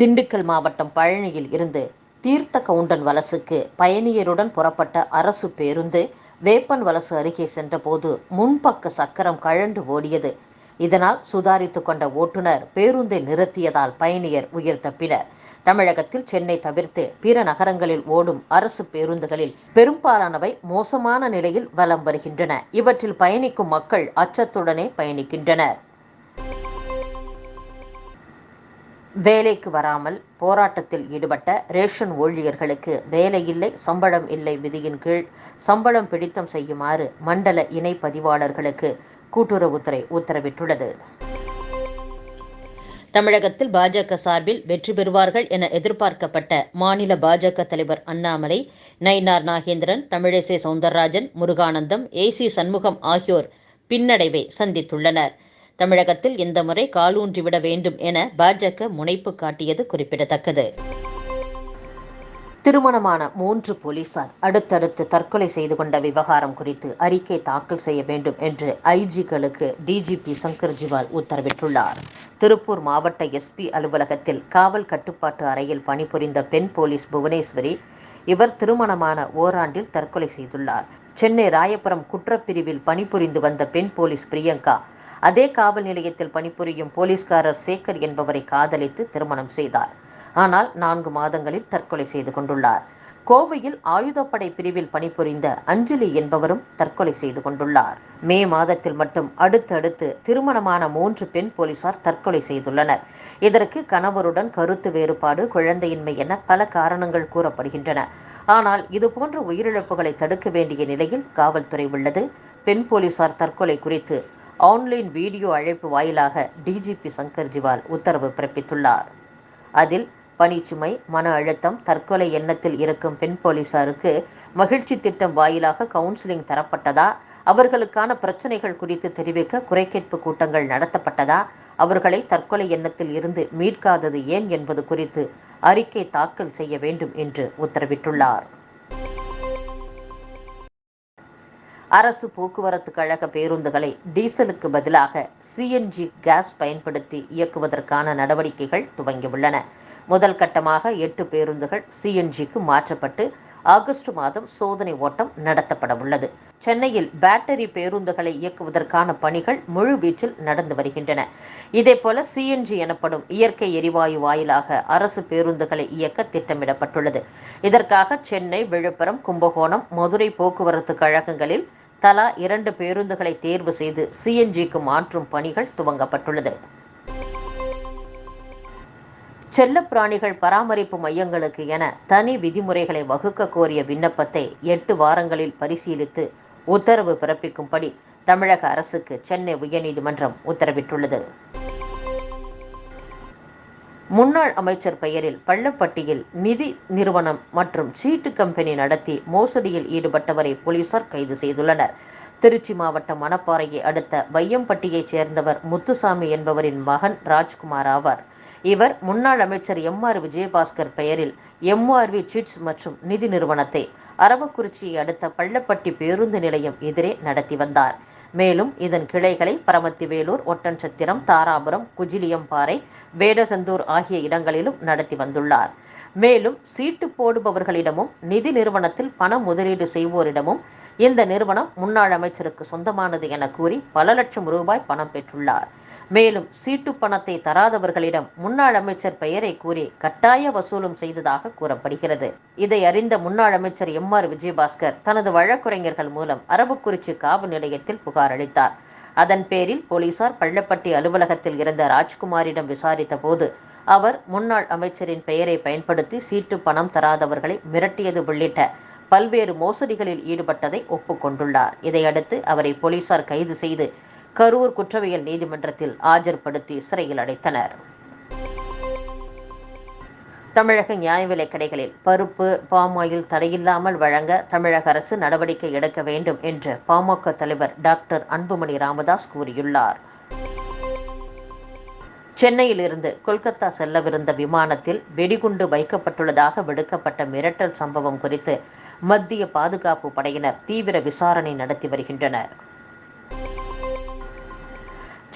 திண்டுக்கல் மாவட்டம் பழனியில் இருந்து தீர்த்த கவுண்டன் வலசுக்கு பயணியருடன் புறப்பட்ட அரசு பேருந்து வேப்பன் வலசு அருகே சென்றபோது முன்பக்க சக்கரம் கழண்டு ஓடியது. இதனால் சுதாரித்து கொண்ட ஓட்டுநர் பேருந்தை நிறுத்தியதால் பயணியர் உயிர் தப்பினர் தமிழகத்தில் சென்னை தவிர்த்து பிற நகரங்களில் ஓடும் அரசு பேருந்துகளில் பெரும்பாலானவை மோசமான நிலையில் வலம் வருகின்றன. இவற்றில் பயணிக்கும் மக்கள் அச்சத்துடனே பயணிக்கின்றனர். வேலைக்கு வராமல் போராட்டத்தில் ஈடுபட்ட ரேஷன் ஊழியர்களுக்கு வேலை இல்லை சம்பளம் இல்லை விதியின் கீழ் சம்பளம் பிடித்தம் செய்யுமாறு மண்டல இணை பதிவாளர்களுக்கு கூட்டுறவுத்துறை உத்தரவிட்டுள்ளது. தமிழகத்தில் பாஜக சார்பில் வெற்றி பெறுவார்கள் என எதிர்பார்க்கப்பட்ட மாநில பாஜக தலைவர் அண்ணாமலை நயினார் நாகேந்திரன் தமிழிசை சவுந்தரராஜன் முருகானந்தம் ஏசி சண்முகம் ஆகியோர் பின்னடைவை சந்தித்துள்ளனர். தமிழகத்தில் இந்த முறை காலூன்றிவிட வேண்டும் என பாஜக முனைப்பு காட்டியது குறிப்பிடத்தக்கது. திருமணமான மூன்று போலீசார் அடுத்தடுத்து தற்கொலை செய்து கொண்ட விவகாரம் குறித்து அறிக்கை தாக்கல் செய்ய வேண்டும் என்று ஐஜிக்களுக்கு டிஜிபி சங்கர் ஜிவால் உத்தரவிட்டுள்ளார். திருப்பூர் மாவட்ட எஸ்பி அலுவலகத்தில் காவல் கட்டுப்பாட்டு அறையில் பணிபுரிந்த பெண் போலீஸ் புவனேஸ்வரி இவர் திருமணமான ஓராண்டில் தற்கொலை செய்துள்ளார். சென்னை ராயபுரம் குற்றப்பிரிவில் பணிபுரிந்து வந்த பெண் போலீஸ் பிரியங்கா அதே காவல் நிலையத்தில் பணிபுரியும் போலீஸ்காரர் சேகர் என்பவரை காதலித்து திருமணம் செய்தார். ஆனால் நான்கு மாதங்களில் தற்கொலை செய்து கொண்டுள்ளார். கோவையில் ஆயுதப்படை பிரிவில் பணிபுரிந்த அஞ்சலி என்பவரும் தற்கொலை செய்து கொண்டுள்ளார். மே மாதத்தில் மட்டும் அடுத்தடுத்து திருமணமான மூன்று பெண் போலீசார் தற்கொலை செய்துள்ளனர். இதற்கு கணவருடன் கருத்து வேறுபாடு குழந்தையின்மை என பல காரணங்கள் கூறப்படுகின்றன. ஆனால் இதுபோன்ற உயிரிழப்புகளை தடுக்க வேண்டிய நிலையில் காவல்துறை உள்ளது. பெண் போலீசார் தற்கொலை குறித்து ஆன்லைன் வீடியோ அழைப்பு வாயிலாக டிஜிபி சங்கர் ஜிவால் உத்தரவு பிறப்பித்துள்ளார். அதில் பணிச்சுமை மன அழுத்தம் தற்கொலை எண்ணத்தில் இருக்கும் பெண் போலீசாருக்கு மகிழ்ச்சி திட்டம் வாயிலாக கவுன்சிலிங் தரப்பட்டதா? அவர்களுக்கான பிரச்சனைகள் குறித்து தெரிவிக்க குறைகேட்பு கூட்டங்கள் நடத்தப்பட்டதா? அவர்களை தற்கொலை எண்ணத்தில் இருந்து மீட்காதது ஏன் என்பது குறித்து அறிக்கை தாக்கல் செய்ய வேண்டும் என்று உத்தரவிட்டுள்ளார். அரசு போக்குவரத்து கழக பேருந்துகளை டீசலுக்கு பதிலாக சிஎன்ஜி கேஸ் பயன்படுத்தி இயக்குவதற்கான நடவடிக்கைகள் துவங்கியுள்ளன. முதல் கட்டமாக எட்டு பேருந்துகள் சிஎன்ஜிக்கு மாற்றப்பட்டு ஆகஸ்ட் மாதம் சோதனை ஓட்டம் நடத்தப்பட உள்ளது. சென்னையில் பேட்டரி பேருந்துகளை இயக்குவதற்கான பணிகள் முழு வீச்சில் நடந்து வருகின்றன. இதேபோல சிஎன்ஜி எனப்படும் இயற்கை எரிவாயு வாயிலாக அரசு பேருந்துகளை இயக்க திட்டமிடப்பட்டுள்ளது. இதற்காக சென்னை விழுப்புரம் கும்பகோணம் மதுரை போக்குவரத்து கழகங்களில் தலா இரண்டு பேருந்துகளை தேர்வு செய்து சிஎன்ஜிக்கு மாற்றும் பணிகள் துவங்கப்பட்டுள்ளது. செல்லப்பிராணிகள் பராமரிப்பு மையங்களுக்கு என தனி விதிமுறைகளை வகுக்க கோரிய விண்ணப்பத்தை எட்டு வாரங்களில் பரிசீலித்து உத்தரவு பிறப்பிக்கும்படி தமிழக அரசுக்கு சென்னை உயர்நீதிமன்றம் உத்தரவிட்டுள்ளது. முன்னாள் அமைச்சர் பெயரில் பள்ளப்பட்டியில் நிதி நிறுவனம் மற்றும் சீட்டு கம்பெனி நடத்தி மோசடியில் ஈடுபட்டவரை போலீசார் கைது செய்துள்ளனர். திருச்சி மாவட்டம் மணப்பாறையை அடுத்த வையம்பட்டியைச் சேர்ந்தவர் முத்துசாமி என்பவரின் மகன் ராஜ்குமார் ஆவார். இவர் முன்னாள் அமைச்சர் எம் ஆர் விஜயபாஸ்கர் பெயரில் எம்ஆர்வி சிட்ஸ் மற்றும் நிதி நிறுவனத்தை அரவக்குறிச்சியை அடுத்த பள்ளப்பட்டி பேருந்து நிலையம் எதிரே நடத்தி வந்தார். மேலும் இதன் கிளைகளை பரமத்திவேலூர் ஒட்டன்சத்திரம் தாராபுரம் குஜிலியம்பாறை வேடசந்தூர் ஆகிய இடங்களிலும் நடத்தி வந்துள்ளார். மேலும் சீட்டு போடுபவர்களிடமும் நிதி நிறுவனத்தில் பண முதலீடு செய்வோரிடமும் இந்த நிறுவனம் முன்னாள் அமைச்சருக்கு சொந்தமானது என கூறி பல லட்சம் ரூபாய் பணம் பெற்றுள்ளார். மேலும் சீட்டு பணத்தை தராதவர்களிடம் முன்னாள் அமைச்சர் பெயரை கூறி கட்டாய வசூலும் செய்ததாக கூறப்படுகிறது. இதை அறிந்த முன்னாள் அமைச்சர் எம் ஆர் விஜயபாஸ்கர் தனது வழக்குரைஞர்கள் மூலம் அரபுக்குறிச்சி காவல் நிலையத்தில் புகார் அளித்தார். அதன் பேரில் போலீசார் பள்ளப்பட்டி அலுவலகத்தில் இருந்த ராஜ்குமாரிடம் விசாரித்த போது அவர் முன்னாள் அமைச்சரின் பெயரை பயன்படுத்தி சீட்டு பணம் தராதவர்களை மிரட்டியது உள்ளிட்ட பல்வேறு மோசடிகளில் ஈடுபட்டதை ஒப்புக்கொண்டுள்ளார். இதையடுத்து அவரை போலீசார் கைது செய்து கரூர் குற்றவியல் நீதிமன்றத்தில் ஆஜர்படுத்தி சிறையில் அடைத்தனர். தமிழக நியாய விலைக் கடைகளில் பருப்பு பாமாயில் தடையில்லாமல் வழங்க தமிழக அரசு நடவடிக்கை எடுக்க வேண்டும் என்று பாமக தலைவர் டாக்டர் அன்புமணி ராமதாஸ் கூறியுள்ளார். சென்னையிலிருந்து கொல்கத்தா செல்லவிருந்த விமானத்தில் வெடிகுண்டு வைக்கப்பட்டுள்ளதாக விடுக்கப்பட்ட மிரட்டல் சம்பவம் குறித்து மத்திய பாதுகாப்பு படையினர் தீவிர விசாரணை நடத்தி வருகின்றனர்.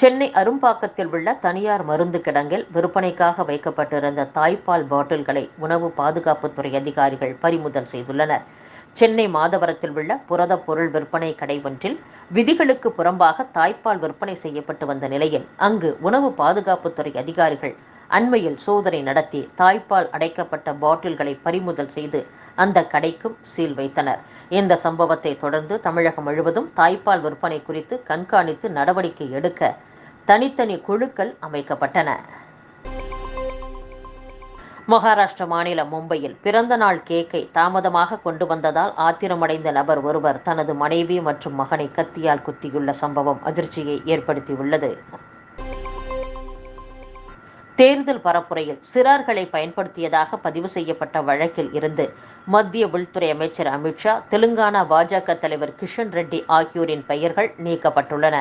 சென்னை அரும்பாக்கத்தில் உள்ள தனியார் மருந்து கிடங்கில் விற்பனைக்காக வைக்கப்பட்டிருந்த தாய்ப்பால் பாட்டில்களை உணவு பாதுகாப்புத்துறை அதிகாரிகள் பறிமுதல் செய்துள்ளனர். சென்னை மாதவரத்தில் உள்ள புரத பொருள் விற்பனை கடை ஒன்றில் விதிகளுக்கு புறம்பாக தாய்ப்பால் விற்பனை செய்யப்பட்டு வந்த நிலையில் அங்கு உணவு பாதுகாப்புத்துறை அதிகாரிகள் அண்மையில் சோதனை நடத்தி தாய்ப்பால் அடைக்கப்பட்ட பாட்டில்களை பறிமுதல் செய்து அந்த கடைக்கும் சீல் வைத்தனர். இந்த சம்பவத்தை தொடர்ந்து தமிழகம் முழுவதும் தாய்ப்பால் விற்பனை குறித்து கண்காணித்து நடவடிக்கை எடுக்க தனித்தனி குழுக்கள் அமைக்கப்பட்டன. மகாராஷ்டிர மாநிலம் மும்பையில் பிறந்த நாள் கேக்கை தாமதமாக கொண்டு வந்ததால் ஆத்திரமடைந்த நபர் ஒருவர் தனது மனைவி மற்றும் மகனை கத்தியால் குத்தியுள்ள சம்பவம் அதிர்ச்சியை ஏற்படுத்தியுள்ளது. தேர்தல் பரப்புரையில் சிறார்களை பயன்படுத்தியதாக பதிவு செய்யப்பட்ட வழக்கில் இருந்து மத்திய உள்துறை அமைச்சர் அமித்ஷா தெலுங்கானா பாஜக தலைவர் கிஷன் ரெட்டி ஆகியோரின் பெயர்கள் நீக்கப்பட்டுள்ளன.